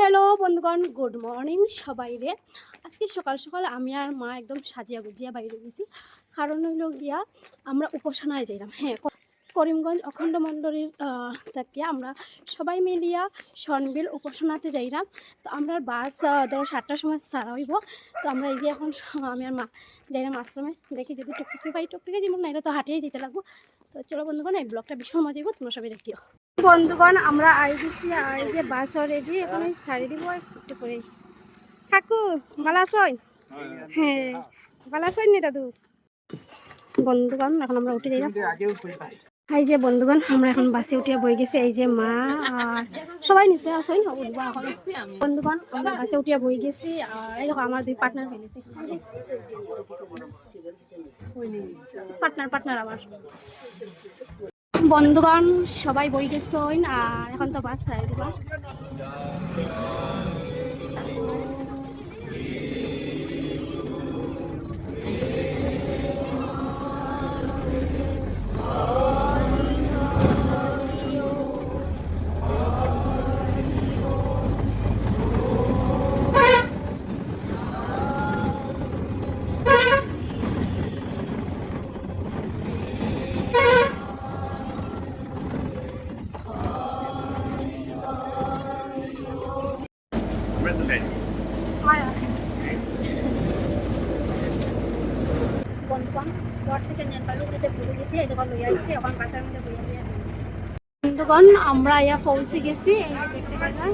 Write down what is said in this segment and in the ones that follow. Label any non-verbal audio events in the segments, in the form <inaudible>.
Hello বন্ধুগণ good morning সবাই রে আজকে সকাল সকাল আমি আর মা একদম সাজিয়া গুজিয়া বাইরে গেছি। কারণ হইল গিয়া আমরা উপাসনায় যাইলাম। হ্যাঁ করিমগঞ্জ অখণ্ড মণ্ডলীর থেকে আমরা সবাই মিলিয়া সনবিল উপাসনাতে যাইলাম। তো আমরা বাস ধরো সাতটার সময় সারা হইব। তো আমরা এই যে এখন আমি আর মা যাইলাম আশ্রমে। দেখি যদি টুকটুকি পাই, টুকটুকি দিব, নাইলে তো হাঁটিয়ে যেতে লাগবো। তো চলো বন্ধুগণ, এই ব্লগটা ভীষণ মজা তোমরা সবাই দেখিও। বন্ধুগণ, আমরা আই দিছি আর যে বাস রেডি এখন এই শাড়ি দিব একটু পরে। কাকু, ভালো হ্যাঁ ভালো আছেন নি দাদু? বন্ধুগণ, এখন আমরা উঠে যাইলাম এই যে বন্ধুগণ, আমরা এখন বাসে উঠিয়া বই গেছি। এই যে মা আর সবাই নিচে আসেন উঠবো এখন। বন্ধুগণ, আমরা বাসে উঠিয়া বই গেছি আর এই দেখো, আমার দুই পার্টনার ফেলেছি পার্টনার পার্টনার আমার বন্ধুগণ সবাই বই গেছেন আর এখন তো বাস ছাড়ি বন্ধুগণ আমরা ইয়া পৌঁছে গেছি এই যে দেখতে পেলাম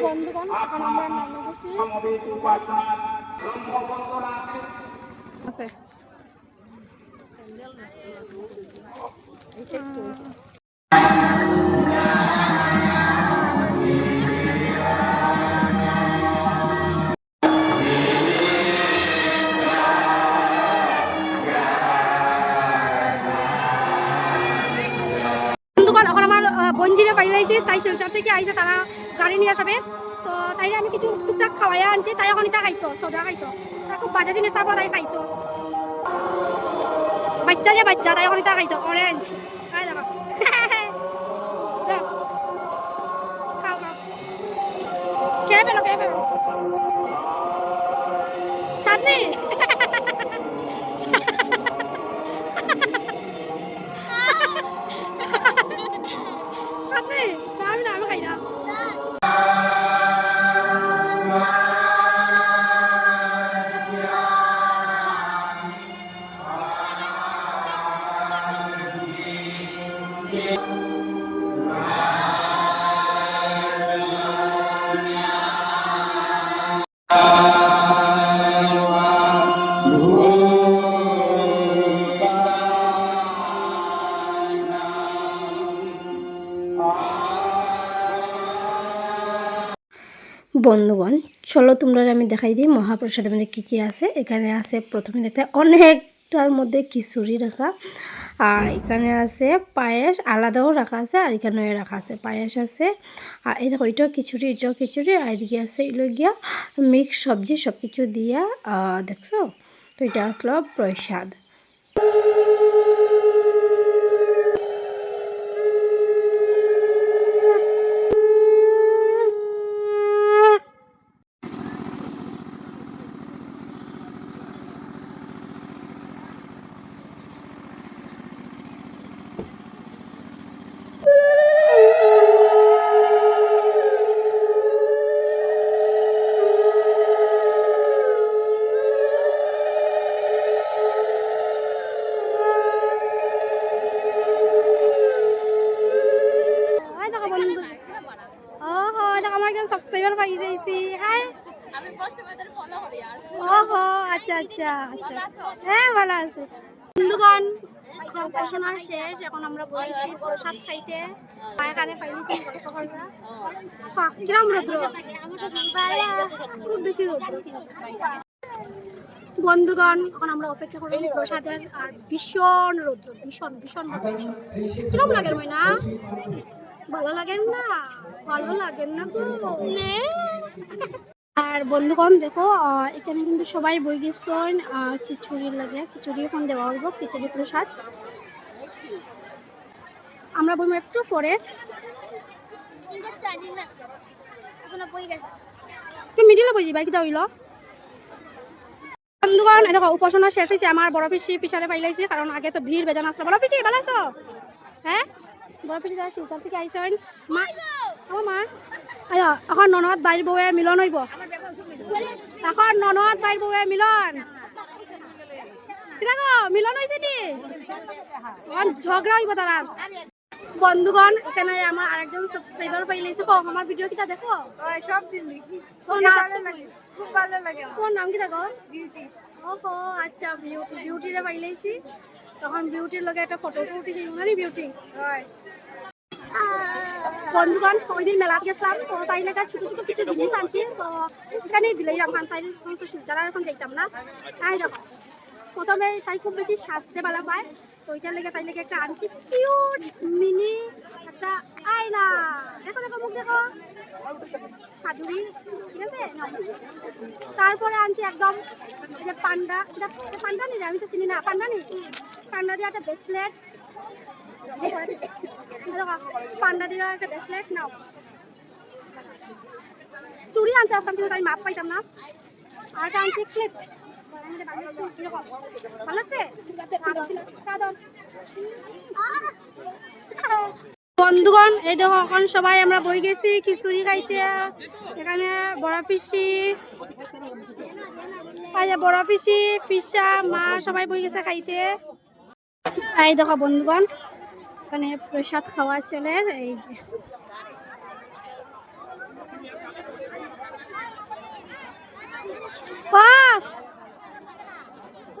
বন্ধুগণ এখন আমরা নামে গেছি। আছে বন্ধুগণ শিলচর থেকে আইছে, তারা গাড়ি নিয়ে আসবে। তো তাই আমি কিছু টুকটাক খাওয়াইয়া আনছি, তাই এখন ইতা খাইতো সোদা খাইতো। তাই খুব বাজে জিনিস, তারপর তাই খাইতো। বাচ্চা যে বাচ্চা, তাই এখন ইতা খাইতো অরেঞ্জ খাই দেখো। <laughs> খাও খাও চাঁদনি <laughs> বন্ধুগণ, চলো তোমরা আমি দেখাই দিই মহাপ্রসাদের মধ্যে কী কী আছে। এখানে আছে প্রথমে দেখতে অনেকটার মধ্যে খিচুড়ি রাখা, আর এখানে আছে পায়েস, আলাদাও রাখা আছে, আর এখানেও রাখা আছে পায়েস আছে। আর এই দেখো, এটাও খিচুড়ি এটাও খিচুড়ি, আর এদিকে আছে এগুলো গিয়া মিক্স সবজি সব কিছু দিয়া দেখছ? তো এটা আসলো প্রসাদ। ও হো আমার একজন সাবস্ক্রাইবার পাই রয়েছি। হাই আমি পশ্চিমাদের ফলো করি আর ওহো আচ্ছা আচ্ছা আচ্ছা। হ্যাঁ ভালো আছে। বন্ধুগণ উপাসনা শেষ এখন আমরা বসেছি প্রসাদ খাইতে। পায়ে কানে করবা কিরম রৌদ্র। খুব বেশি রৌদ্র। বন্ধুগণ এখন আমরা অপেক্ষা করব প্রসাদের। আর ভীষণ রৌদ্র ভীষণ ভীষণ ভীষণ কিরম লাগে না ভালো লাগেন না? ভালো লাগেন না গো। আর বন্ধুগণ দেখো এখানে কিন্তু সবাই বই গেছেন খিচুড়ি লাগে। খিচুড়ি এখন দেওয়া হইব খিচুড়ি প্রসাদ। আমরা বইব একটু পরে। বই তুমি মিডিলে বুঝি ভাই কিতা হইল? বন্ধুগণ দেখো উপাসনা শেষ হয়েছে আমার বড় পিসি পিছারে পাইলাইছে কারণ আগে তো ভিড় বেজান আসলো বড় পিসি ভালো আছো? হ্যাঁ? বড় পিসি যারা শিলচর থেকে আইসেন মা আমার মা। আয়া এখন ননদ বাইর বউয়ে মিলন হইব। এখন ননদ বাইর বউয়ে মিলন। দেখো মিলন হয়েছে নি? এখন ঝগড়া হইব তারা বন্ধুগণ এখানে আমার আরেকজন সাবস্ক্রাইবার পাইলাইছে কো আমার ভিডিও কিটা দেখো? ওই সব দিন দেখি। খুব ভালো লাগে খুব ভালো লাগে তোর নাম কি দেখো বিউটি। ওহো আচ্ছা বিউটি। বিউটিরে পাইলাইছি তখন বিউটির লগে একটা ফটো উঠে যাই না বিউটি হয়। বন্ধুগণ ওই দিন মেলাত গেছিলাম তো তাই লেগে ছোট ছোট কিছু জিনিস আনছি তো এখানেই দিলেই আমার তাই তো শিলচারা এখন দেখতাম না। তাই দেখো প্রথমে তাই খুব বেশি সাজতে ভালো পায় তো ওইটার লেগে তাই লেগে একটা আনছি কিউট মিনি একটা আয়না। দেখো দেখো মুখ দেখো। সাজুরি ঠিক আছে? তারপরে আনছি একদম যে পান্ডা পান্ডা নি আমি তো চিনি না পান্ডা নি পান্ডা দিয়ে একটা ব্রেসলেট পান্ডা একটা ব্রেসলেট নাও। চুড়ি আনতে আসতাম কিন্তু তাই মাপ পাইতাম না। আর একটা আনছি ক্লিপ ভালো কাঁদন। বন্ধুগণ, এই দেখো, এখন সবাই আমরা বই গেছি, খিচুড়ি খাইতে। এখানে বড় পিসি। বড় পিসি, ফিসা, মা সবাই বই গেছে খাইতে। এই দেখো বন্ধুগণ এখানে প্রসাদ খাওয়া চলে এই যে!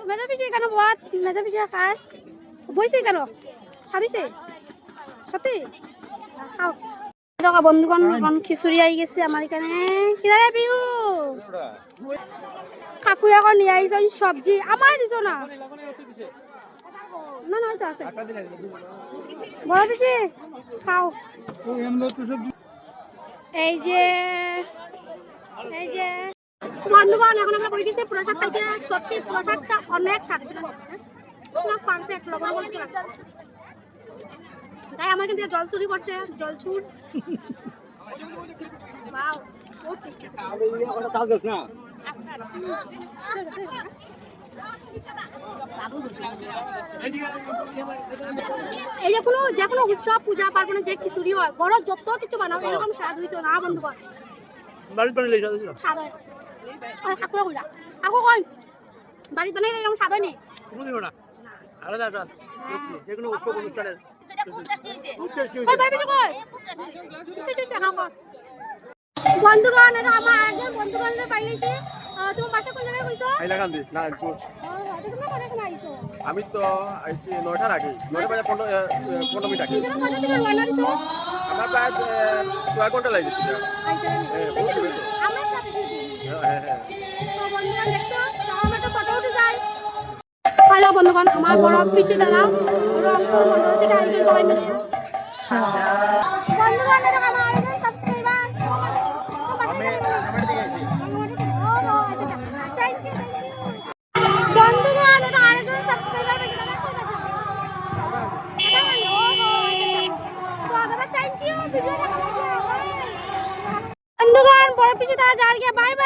মেজা কেন মেজা খায় বইছে কেন? সাদিছে সত্যি খাও। দেখো বন্ধুগণ খিচুড়ি আই গেছে আমার এখানে। কিদারে বিহু কাকু এখন নিয়ে আইছেন সবজি। আমার দিছ না। না না হয়তো আছে। বড় পিসি খাও। এই যে এই যে। বন্ধুগণ এখন আমরা দিচ্ছি প্রসাদ খাইতে। সত্যি প্রসাদটা অনেক স্বাদ ছিল। পুরো পারফেক্ট লবণ ছিল। তাই আমার কিন্তু জল চুরি করছে জল চুর। বাও বহুত টেস্টি এই যে কোনো যে কোনো উৎসব পূজা পার্বণে যে খিচুড়ি হয় বড় যত কিছু বানাও এরকম স্বাদ হইতো না ছিল? স্বাদ হয়। আর কইরা। কাকু কই বাড়িতে বানাইলে এরকম স্বাদ না? আলাদা যে কোনো উৎসব অনুষ্ঠানে। বন্ধুগণ আমার একজন বন্ধুগণের তোমার বাসা কোন জায়গায় কইছো হাইলাকান্দি নারায়ণপুর। তোমরা কোথায় শোনা আইছো? আমি তো আইসি নয়টার আগে নয়টা বাজে পনেরো মিনিট আগে। থেকে রওনা আমার প্রায় ঘণ্টা লাগেছে তো। আমরা সাথে হ্যাঁ হ্যাঁ হ্যাঁ। তো বন্ধুগণ দেখছ? আমরা তো ফটো উঠে যাই। হ্যালো বন্ধুগণ আমার বড় পিসি দ্বারা রংপুর মন্ডল থেকে আয়োজন সবাই মিলে। বন্ধুগণ গিয়ে বাই বাই